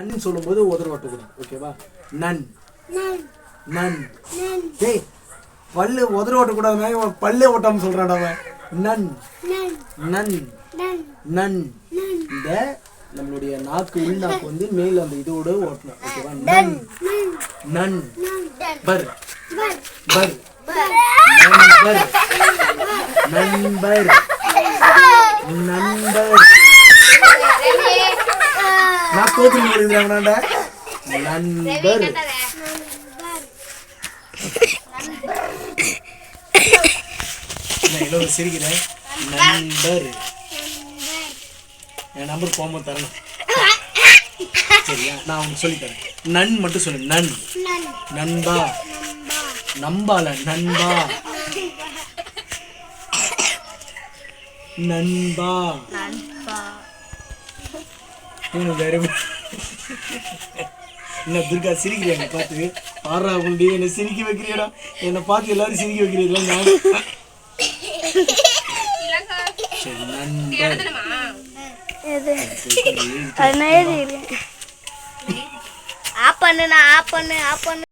நன்னு சொல்லும்போது உதறு ஓட்டக்கூடாது ஓகேவா நன் நன் டேய் பல்லு உதறு ஓட்டக்கூடாதுன்னா இவன் பல்லே ஓட்டாம சொல்றான்டா அவன் நன் நன் நன் இந்த நம்மளுடைய நாக்கு உள்நாக்கு வந்து மேல் அந்த இதோட ஓட்டணும் ஓகேவா நன் நன் பர் பர் நண்பர் நண்பர் நண்பர் நான் எழுதுறாங்கடா நண்பர். நான் சிரிக்கிறேன். நண்பர். என் நம்பர் போகும்போது தரணும். சரியா? நான் உங்களுக்கு சொல்லி தரேன் நன் மட்டும் சொல்லு. நன். நண்பா. நம்பால நண்பா. நண்பா. என்ன வேற என்ன துர்கா சிரிக்கிறியா என்னை பார்த்து? ஆறா குண்டி என்னை சிரிக்க வைக்கிறியடா? என்னை பார்த்து எல்லாரும் சிரிக்க வைக்கிறீங்களா நான்? ஆ பண்ணு நான் ஆ பண்ணு ஆ பண்ணு.